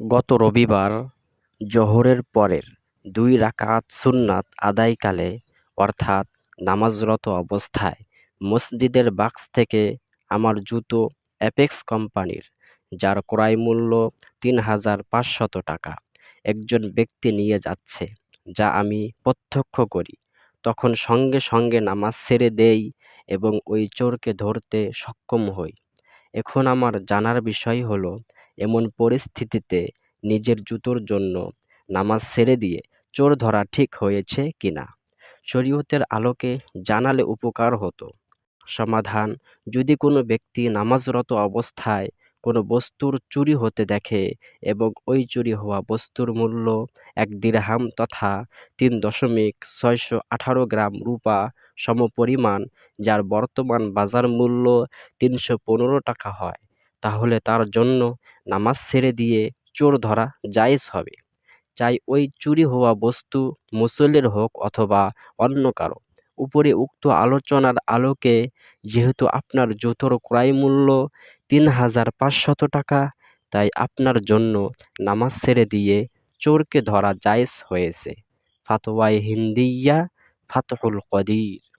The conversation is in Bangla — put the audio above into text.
গত রবিবার জোহরের পরের দুই রাকাত সুন্নাত আদায়কালে, অর্থাৎ নামাজরত অবস্থায়, মসজিদের বাক্স থেকে আমার জুতো অ্যাপেক্স কোম্পানির, যার ক্রয় মূল্য তিন হাজার পাঁচশত টাকা, একজন ব্যক্তি নিয়ে যাচ্ছে, যা আমি প্রত্যক্ষ করি। তখন সঙ্গে সঙ্গে নামাজ ছেড়ে দেই এবং ওই চোরকে ধরতে সক্ষম হই। এখন আমার জানার বিষয় হলো এমন পরিস্থিতিতে নিজের জুতোর জন্য নামাজ ছেড়ে দিয়ে চোর ধরা ঠিক হয়েছে কিনা? শরীয়তের আলোকে জানালে উপকার হতো। সমাধান, যদি কোনো ব্যক্তি নামাজরত অবস্থায় কোনো বস্তুর চুরি হতে দেখে এবং ওই চুরি হওয়া বস্তুর মূল্য এক দিরহাম তথা তিন দশমিক ছয়শো আঠারো গ্রাম রূপা সমপরিমাণ, যার বর্তমান বাজার মূল্য তিনশো পনেরো টাকা হয়। তাহলে তার জন্য নামাজ ছেড়ে দিয়ে চোর ধরা জায়েজ হবে। চাই ওই চুরি হওয়া বস্তু মুসল্লির হোক অথবা অন্য কারও। উপরে উক্ত আলোচনার আলোকে যেহেতু আপনার জুতোর ক্রয় মূল্য তিন হাজার পাঁচশত টাকা, তাই আপনার জন্য নামাজ ছেড়ে দিয়ে চোরকে ধরা জায়েজ হয়েছে। ফাতোয়ায় হিন্দিয়া ফাতহুল কদির।